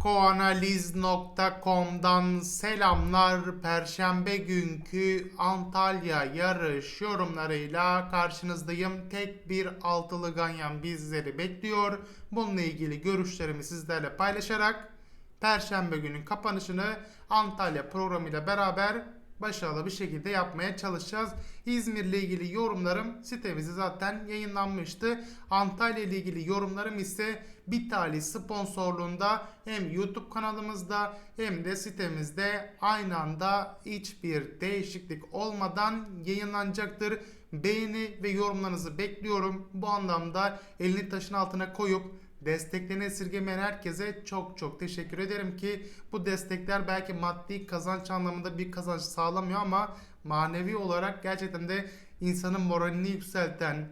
Bitcoanaliz.com'dan selamlar. Perşembe günkü Antalya yarış yorumlarıyla karşınızdayım. Tek bir altılı ganyan bizleri bekliyor. Bununla ilgili görüşlerimi sizlerle paylaşarak Perşembe günün kapanışını Antalya programıyla beraber başarılı bir şekilde yapmaya çalışacağız. İzmir ile ilgili yorumlarım sitemizde zaten yayınlanmıştı. Antalya ile ilgili yorumlarım ise Bitali sponsorluğunda hem YouTube kanalımızda hem de sitemizde aynı anda hiçbir değişiklik olmadan yayınlanacaktır. Beğeni ve yorumlarınızı bekliyorum. Bu anlamda elini taşın altına koyup Desteklerini esirgemeyen herkese çok çok teşekkür ederim ki bu destekler belki maddi kazanç anlamında bir kazanç sağlamıyor ama manevi olarak gerçekten de insanın moralini yükselten,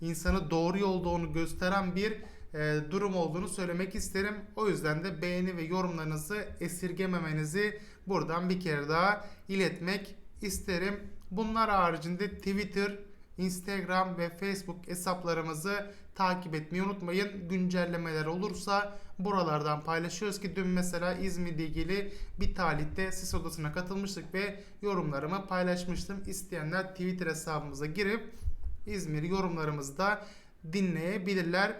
insanı doğru yolda onu gösteren bir e, durum olduğunu söylemek isterim. O yüzden de beğeni ve yorumlarınızı esirgememenizi buradan bir kere daha iletmek isterim. Bunlar haricinde Twitter, Instagram ve Facebook hesaplarımızı takip etmeyi unutmayın. Güncellemeler olursa buralardan paylaşıyoruz ki dün mesela İzmir'le ilgili bir talihte sis odasına katılmıştık ve yorumlarımı paylaşmıştım. İsteyenler Twitter hesabımıza girip İzmir yorumlarımızı da dinleyebilirler.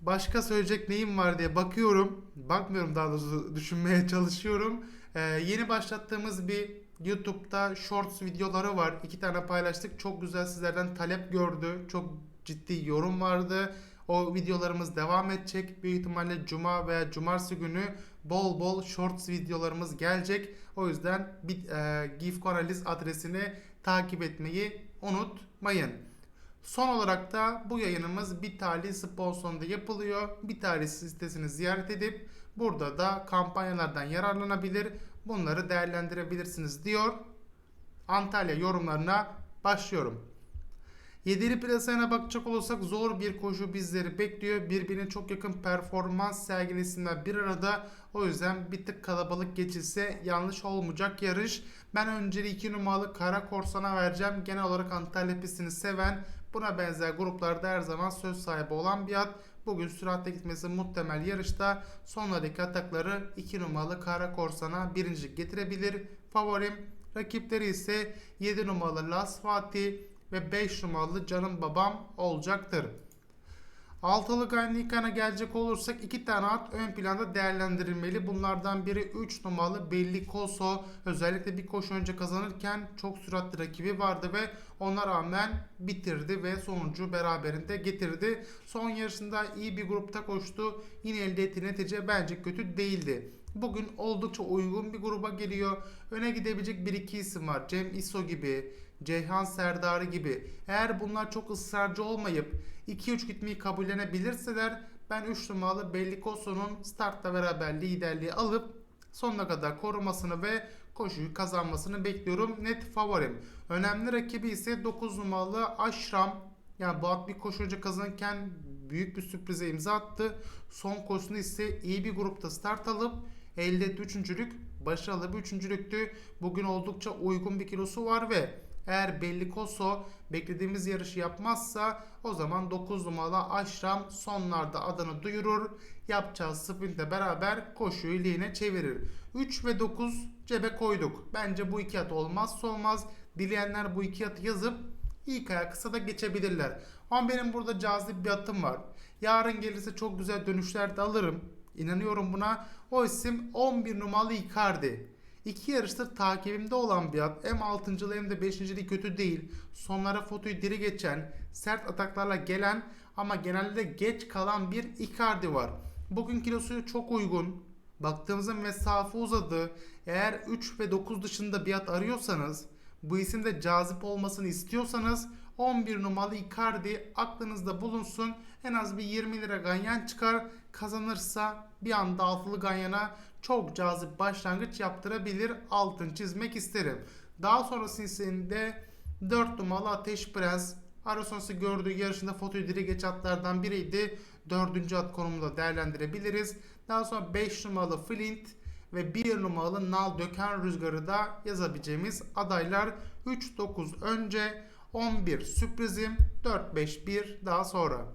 Başka söyleyecek neyim var diye bakıyorum. Bakmıyorum daha doğrusu düşünmeye çalışıyorum. Ee, yeni başlattığımız bir YouTube'da Shorts videoları var. İki tane paylaştık. Çok güzel sizlerden talep gördü. Çok ciddi yorum vardı. O videolarımız devam edecek. Büyük ihtimalle cuma veya cumartesi günü bol bol shorts videolarımız gelecek. O yüzden bir e, GIF analiz adresini takip etmeyi unutmayın. Son olarak da bu yayınımız Bitali sponsorunda yapılıyor. Bitali sitesini ziyaret edip burada da kampanyalardan yararlanabilir. Bunları değerlendirebilirsiniz diyor. Antalya yorumlarına başlıyorum. Yedili plasayına bakacak olursak zor bir koşu bizleri bekliyor. Birbirine çok yakın performans sergilesinden bir arada. O yüzden bir tık kalabalık geçilse yanlış olmayacak yarış. Ben önceli 2 numaralı Kara Korsan'a vereceğim. Genel olarak Antalya pistini seven, buna benzer gruplarda her zaman söz sahibi olan bir at. Bugün süratle gitmesi muhtemel yarışta sonlardaki atakları 2 numaralı Kara Korsan'a birincilik getirebilir. Favorim rakipleri ise 7 numaralı Las Fatih, ve 5 numaralı canım babam olacaktır. Altılı Gannikan'a gelecek olursak iki tane at ön planda değerlendirilmeli. Bunlardan biri 3 numaralı Belli Koso. Özellikle bir koşu önce kazanırken çok süratli rakibi vardı ve ona rağmen bitirdi ve sonucu beraberinde getirdi. Son yarışında iyi bir grupta koştu. Yine elde ettiği netice bence kötü değildi. Bugün oldukça uygun bir gruba geliyor. Öne gidebilecek bir iki isim var. Cem İso gibi, Ceyhan Serdarı gibi eğer bunlar çok ısrarcı olmayıp 2-3 gitmeyi kabullenebilirseler ben 3 numaralı Bellikoso'nun startta beraber liderliği alıp sonuna kadar korumasını ve koşuyu kazanmasını bekliyorum. Net favorim. Önemli rakibi ise 9 numaralı Aşram. Yani bu at bir koşu önce kazanırken büyük bir sürprize imza attı. Son koşusunda ise iyi bir grupta start alıp elde etti üçüncülük. Başarılı bir üçüncülüktü. Bugün oldukça uygun bir kilosu var ve eğer Bellikoso beklediğimiz yarışı yapmazsa o zaman 9 numaralı Aşram sonlarda adını duyurur. Yapacağı sprintle beraber koşuyu lehine çevirir. 3 ve 9 cebe koyduk. Bence bu iki at olmazsa olmaz. Dileyenler bu iki atı yazıp ilk aya kısa da geçebilirler. Ama benim burada cazip bir atım var. Yarın gelirse çok güzel dönüşler de alırım. İnanıyorum buna. O isim 11 numaralı Icardi. İki yarıştır takibimde olan bir at. Hem 6. hem de 5. kötü değil. Sonlara fotoyu diri geçen, sert ataklarla gelen ama genelde geç kalan bir Icardi var. Bugün kilosu çok uygun. Baktığımızda mesafe uzadı. Eğer 3 ve 9 dışında bir at arıyorsanız, bu isim de cazip olmasını istiyorsanız 11 numaralı Icardi aklınızda bulunsun. En az bir 20 lira ganyan çıkar. Kazanırsa bir anda altılı ganyana çok cazip başlangıç yaptırabilir. Altın çizmek isterim. Daha sonrasında 4 numaralı Ateş Prens Arasonsu gördüğü yarışında fotoyu dire geç atlardan biriydi. Dördüncü at konumunda değerlendirebiliriz. Daha sonra 5 numaralı Flint ve 1 numaralı Nal Döken Rüzgarı da yazabileceğimiz adaylar 3-9 önce 11 sürprizim 4-5-1 daha sonra.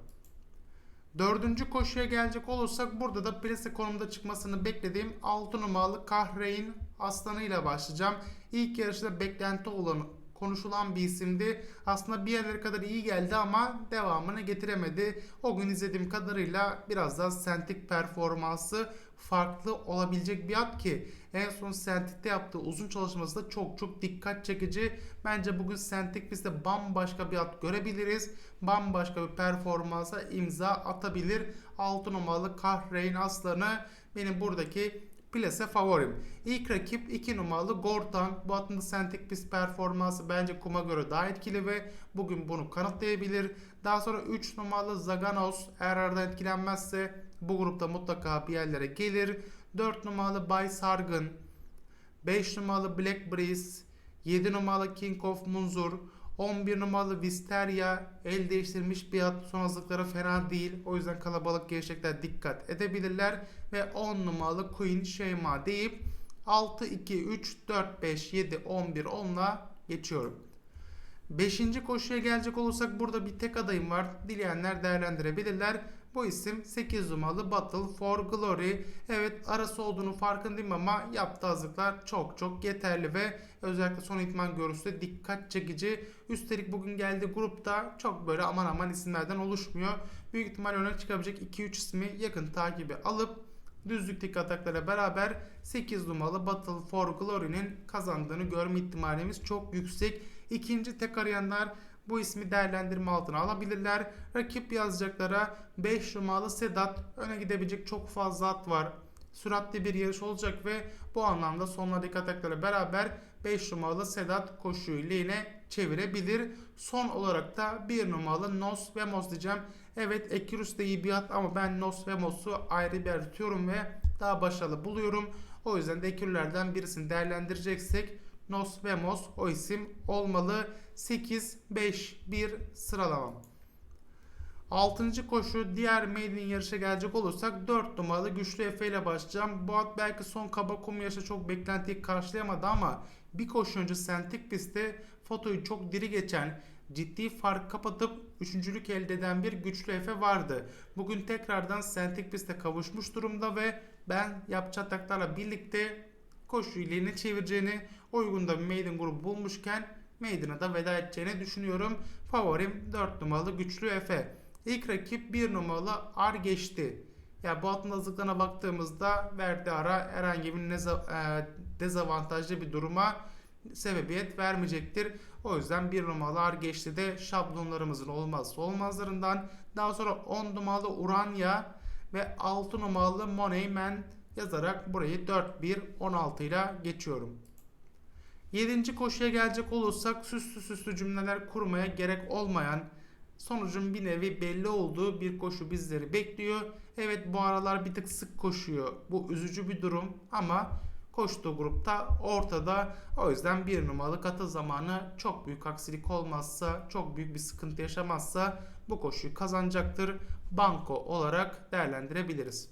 Dördüncü koşuya gelecek olursak burada da plase konumda çıkmasını beklediğim 6 numaralı Kahreyn Aslanı ile başlayacağım. İlk yarışta beklenti olan konuşulan bir isimdi. Aslında bir yerlere kadar iyi geldi ama devamını getiremedi. O gün izlediğim kadarıyla biraz daha sentik performansı farklı olabilecek bir at ki en son sentikte yaptığı uzun çalışması da çok çok dikkat çekici. Bence bugün sentik pistte bambaşka bir at görebiliriz. Bambaşka bir performansa imza atabilir. 6 numaralı Kahreyn Aslanı benim buradaki plase favorim. İlk rakip 2 numaralı Gortan. Bu atın da sentik pist performansı bence kuma göre daha etkili ve bugün bunu kanıtlayabilir. Daha sonra 3 numaralı Zaganos eğer aradan etkilenmezse bu grupta mutlaka bir yerlere gelir. 4 numaralı Bay Sargın, 5 numaralı Black Breeze, 7 numaralı King of Munzur, 11 numaralı Visteria el değiştirmiş bir at son hazırlıkları fena değil. O yüzden kalabalık gerçekten dikkat edebilirler. Ve 10 numaralı Queen Şeyma deyip 6, 2, 3, 4, 5, 7, 11, 10'la geçiyorum. Beşinci koşuya gelecek olursak burada bir tek adayım var. Dileyenler değerlendirebilirler. Bu isim 8 numaralı Battle for Glory. Evet arası olduğunu farkındayım ama yaptığı hazırlıklar çok çok yeterli ve özellikle son itman görüntüsü dikkat çekici. Üstelik bugün geldiği grupta çok böyle aman aman isimlerden oluşmuyor. Büyük ihtimal öne çıkabilecek 2-3 ismi yakın takibi alıp düzlükteki ataklara beraber 8 numaralı Battle for Glory'nin kazandığını görme ihtimalimiz çok yüksek. İkinci tek arayanlar bu ismi değerlendirme altına alabilirler. Rakip yazacaklara 5 numaralı Sedat öne gidebilecek çok fazla at var. Süratli bir yarış olacak ve bu anlamda sonlardaki ataklara beraber 5 numaralı Sedat koşuyu lehine çevirebilir. Son olarak da 1 numaralı Nos Vemos diyeceğim. Evet Ekirus de iyi bir at ama ben Nos Vemos'u ayrı bir tutuyorum ve daha başarılı buluyorum. O yüzden de Ekürlerden birisini değerlendireceksek Nos Vemos o isim olmalı. 8-5-1 sıralamam. 6. koşu diğer maiden yarışa gelecek olursak 4 numaralı güçlü Efe ile başlayacağım. Bu at belki son kaba kum yarışta çok beklentiyi karşılayamadı ama bir koşu önce sentik pistte fotoyu çok diri geçen ciddi fark kapatıp üçüncülük elde eden bir güçlü Efe vardı. Bugün tekrardan sentik piste kavuşmuş durumda ve ben yapacağı taklarla birlikte koşu ilerini çevireceğini uygun da bir maiden grubu bulmuşken maiden'a da veda edeceğini düşünüyorum. Favorim 4 numaralı güçlü Efe. İlk rakip 1 numaralı Ar geçti. Ya bu atın hazırlıklarına baktığımızda verdiği ara herhangi bir e, dezavantajlı bir duruma sebebiyet vermeyecektir. O yüzden 1 numaralı Ar geçti de şablonlarımızın olmazsa olmazlarından. Daha sonra 10 numaralı Uranya ve 6 numaralı Money Man yazarak burayı 4-1-16 ile geçiyorum. 7. koşuya gelecek olursak süslü süslü cümleler kurmaya gerek olmayan sonucun bir nevi belli olduğu bir koşu bizleri bekliyor. Evet bu aralar bir tık sık koşuyor. Bu üzücü bir durum ama koştuğu grupta ortada. O yüzden bir numaralı katı zamanı çok büyük aksilik olmazsa, çok büyük bir sıkıntı yaşamazsa bu koşuyu kazanacaktır. Banko olarak değerlendirebiliriz.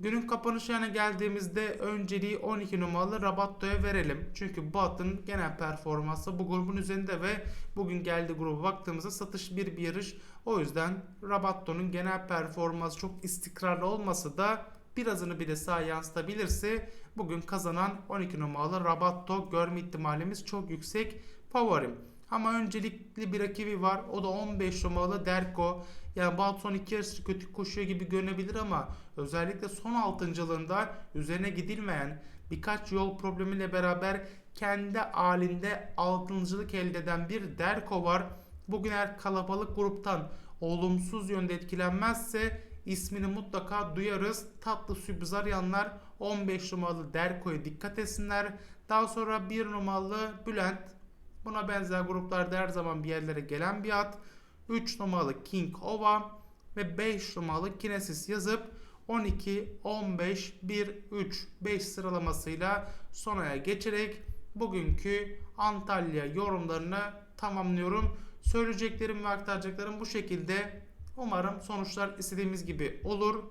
Günün kapanış yerine geldiğimizde önceliği 12 numaralı Rabatto'ya verelim. Çünkü bu atın genel performansı bu grubun üzerinde ve bugün geldiği gruba baktığımızda satış bir bir yarış. O yüzden Rabatto'nun genel performansı çok istikrarlı olmasa da birazını bile sağa yansıtabilirse bugün kazanan 12 numaralı Rabatto görme ihtimalimiz çok yüksek favorim. Ama öncelikli bir rakibi var. O da 15 numaralı Derko. Yani Balt son iki yarışı kötü koşuyor gibi görünebilir ama özellikle son altıncılığında üzerine gidilmeyen birkaç yol problemiyle beraber kendi halinde altıncılık elde eden bir Derko var. Bugün eğer kalabalık gruptan olumsuz yönde etkilenmezse ismini mutlaka duyarız. Tatlı sürpriz arayanlar 15 numaralı Derko'ya dikkat etsinler. Daha sonra 1 numaralı Bülent Buna benzer gruplarda her zaman bir yerlere gelen bir at. 3 numaralı King Ova ve 5 numaralı Kinesis yazıp 12, 15, 1, 3, 5 sıralamasıyla sonaya geçerek bugünkü Antalya yorumlarını tamamlıyorum. Söyleyeceklerim ve aktaracaklarım bu şekilde. Umarım sonuçlar istediğimiz gibi olur.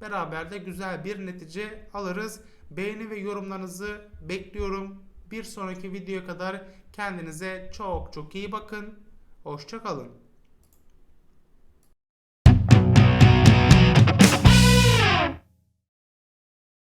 Beraber de güzel bir netice alırız. Beğeni ve yorumlarınızı bekliyorum. Bir sonraki videoya kadar kendinize çok çok iyi bakın. Hoşçakalın.